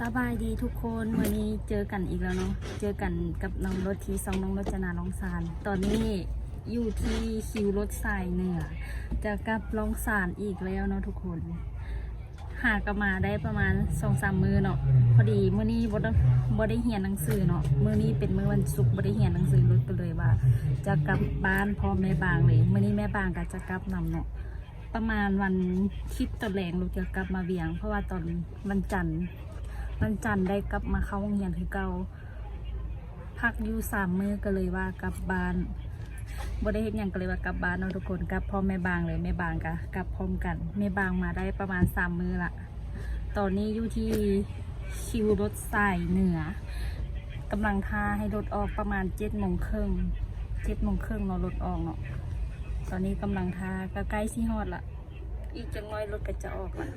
สบายดีทุกคนวันนี้เจอกันอีกแล้วเนาะเจอกันกับน้องรถทีสองน้องรถจนาน้องซาน ตอนนี้อยู่ที่คิวรถสายเหนือจะกลับลองสานอีกแล้วเนาะทุกคนหากมาได้ประมาณสองสามมือเนาะพอดีเมื่อนี้บด้บ่ได้เรียนหนังสือเนาะมื้อนี้เป็นมือวันศุกร์บ่ได้เรียนหนังสือรถก็เลยว่า จะกลับบ้านพร้อมแม่บางเลยมื้อนี้แม่บางก็จะกลับนำเนาะประมาณวันคิดตอนแรงลูกจะกลับมาเวียง เพราะว่าตอนวันจันทร์ วันจันทร์ได้กลับมาเข้าโรงเรียนคือเก่าพักอยู่สามมือก็เลยว่ากลับบ้านบ่ได้เฮ็ดหยังก็เลยว่ากลับบ้านเนาะทุกคนกลับพร้อมแม่บางเลยแม่บางก็กลับพร้อมกันแม่บางมาได้ประมาณสามมือละตอนนี้อยู่ที่คิวรถสายเหนือกำลังท่าให้รถออกประมาณเจ็ดโมงครึ่งเจ็ดโมงครึ่งเนาะรถออกเนาะตอนนี้กำลังทาก็ใกล้สิฮอดละอีกจังน้อยรถก็จะออกละ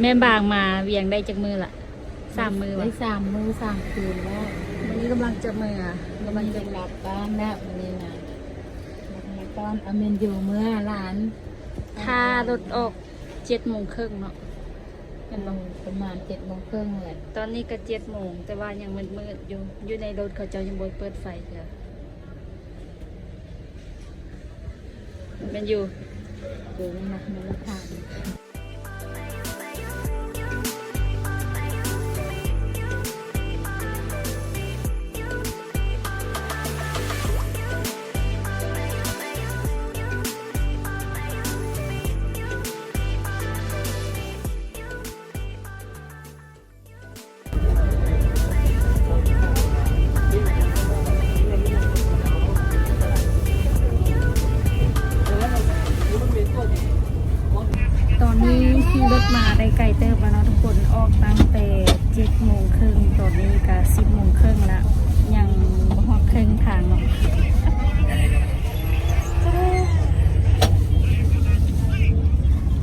แม่บางมาเวียงได้จากมือละสามมือได้วะสามมือสามคืนแล้ววันนี้กำลังจะมือกำลังจะกลับบ้านแล้ววันนี้นะมาตอนอเมนอยู่เมื่อหลานถ้ารถออกเจ็ดโมงครึ่งเนาะเห็เป็นนบ่ประมาณเจ็ดโมงครึ่งเลยตอนนี้ก็เจ็ดโมงแต่ว่ายังมืดมืดๆอยู่อยู่ในรถเขาเจ้ายังบ่เปิดไฟเถอะเป็นอยู่ดูนี่นะในรถทาง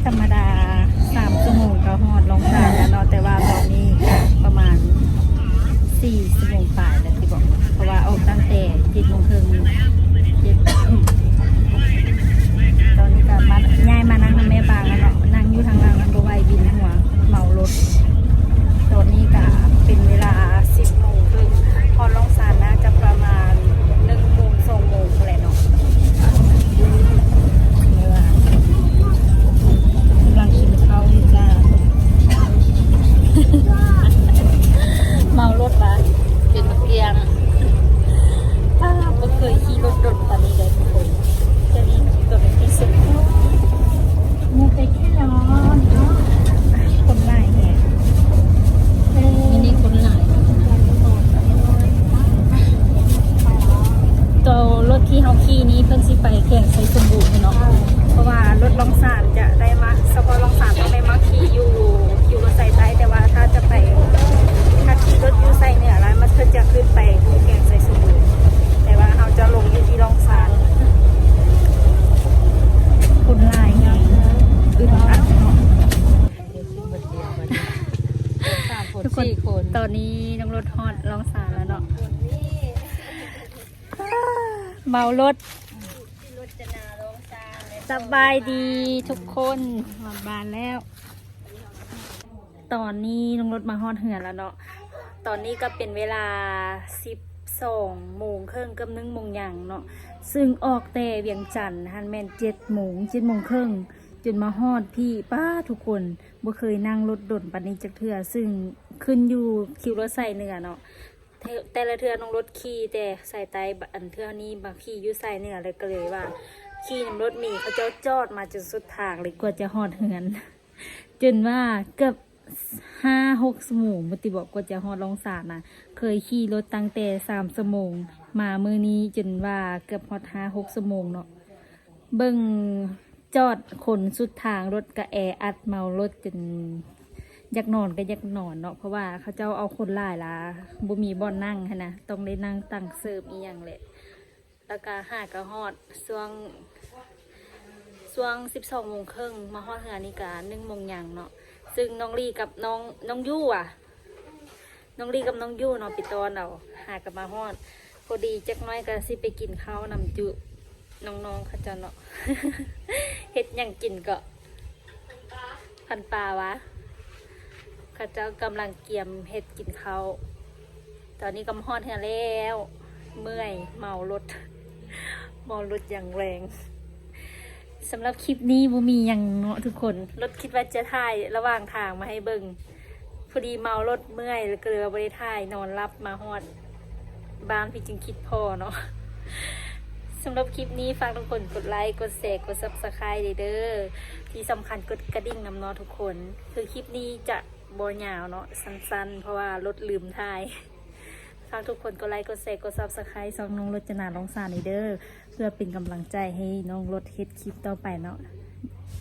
ธรรมดาสามชั่วโมงก็หอดลงสายแล้วเนาะแต่ว่าตอนนี้ก็ประมาณสี่ชั่วโมงฝ่ายแล้วที่บอก เพราะว่าออกตั้งแต่เจ็ดโมงครึ่งเจ็ดตอนนี้ก็มาย้ายมานั่งทางแม่บางแล้วเนาะนั่งอยู่ทางหล่างมันก็ไหวบินหัวเหมารถ ตอนนี้ก็เป็นเวลาสิบโมงครึ่งพอลงสารน่าจะประมาณหนึ่งโมงสองโมงอะไรเนาะไม่ว่า กำลังกินข้าวอยู่จ้า เมารถละเป็นมะเกียงป้าก็เคยขี่รถดนตอนนี้เลยทุกคนเจะนี้ตัวเป็นที่สุด มูไปแค่ร้อนเนาะ คนไล่แหง มินี่คนหลาย ตัวรถที่เฮาขี่นี้เพิ่นสิไปแข่งใช้สมบูรณ์เนาะ เพราะว่ารถลองสารจะได้มาเฉพาะลองสารต้องได้มาขี่อยู่อยู่รถใส่ใต้แต่ว่าถ้าจะไปถ้าขี่รถอยู่ใส่เหนือแล้วมันเพิ่นจะขึ้นไปแข่งใส่สมบูรณ์แต่ว่าเราจะลงอยู่ที่ลองสารคนลายไงอึดอัดเนาะ เดี๋ยวขึ้นบัดเดียวบัดเดียวสาม คนทุกคนสี่คน ตอนนี้น้องรถฮอดลองสารแล้วเนาะเมารถสบายดีทุกคนหอดบานแล้ว ตอนนี้น้องรถมาฮอดเหือนแล้วเนาะตอนนี้ก็เป็นเวลาสิบสองโมงครึ่งกับหนึ่งโมงอย่างเนาะซึ่งออกแต่เวียงจันทน์ฮันแมนเจ็ดโมงเจ็ดโมงครึ่งจนมาฮอดพี่ป้าทุกคน บ่เคยนั่งรถดนปันนี้จักเทื่อซึ่งขึ้นอยู่คิวรถใส่เนื้อเนาะแต่ละเทื่อน้องรถขี่แต่ใส่ไตอันเทื่อนี้บางขี่อยู่ใส่เนื้อเลยก็เลยว่าขี่นำรถมีเขาเจ้าจอดมาจนสุดทางเลยกว่าจะฮอดเหือน จนว่าเกือบห้าหกสมงมติบอกกว่าจะฮอดลองสารนะเคยขี่รถตั้งแต่สามสมงมามือนี้จนว่าเกือบฮอดห้าหกสมงเนาะเบิ่ง จอดคนสุดทางรถกระแออัดเมารถจนอยากนอนก็อยากนอนเนาะเพราะว่าเขาเจ้าเอาคนหลายละบ่มีบ่อนนั่งนะต้องได้นั่งตั้งเสิร์ฟอีหยังแหละแล้วก็หากระฮอดช่วงช่วงสิบสองโมงครึ่งมาฮอดเฮือนี่กะหนึ่งโมงยังเนาะซึ่งน้องลี่กับน้องน้องยู่อะ น้องลี่กับน้องยู่เนาะปิดตอนเราหากับมาฮอดพอดีจักหน้อยก็สิไปกินข้าวนำจุ น้องๆเขาเจะเนาะเฮ็ดหยังกินก็พันปลาวะข้าเจ้ากำลังเกียมเฮ็ดกินเขาตอนนี้กำฮอดเหือแล้ว เมื่อยเมารถเมารถอย่างแรงสำหรับคลิปนี้บ่มีอย่างเนาะทุกคน รถคิดว่าจะถ่ายระหว่างทางมาให้เบิงพอดีเมารถเมื่อยแล้วก็เลยบ่ได้ถ่ายนอนรับมาฮอด บ้านพี่จึงคิดพอเนาะ สำหรับคลิปนี้ฝากทุกคนกดไลค์กดแชร์กด subscribe เด้อที่สำคัญกดกระดิ่งนำนาะทุกคน คือคลิปนี้จะบอยาวเนาะสั้นๆ เพราะว่ารถลืมถ่ายฝากทุกคนกดไลค์กดแชร์กด subscribe สองน้องรถจนาลองสารเด้อเพื่อเป็นกำลังใจให้น้องรถเฮ็ดคลิปต่อไปเนาะ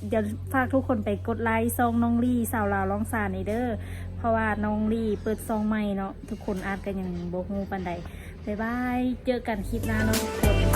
เดี๋ยวฝากทุกคนไปกดไลค์ซองน้องลี่สาวลาวร้องสารเด้อ เพราะว่าน้องลี่เปิดซองใหม่เนาะทุกคนอาจกันอยังโบฮูปันใดบ๊ายบาย เจอกันคลิปหน้าเนาะทุกคน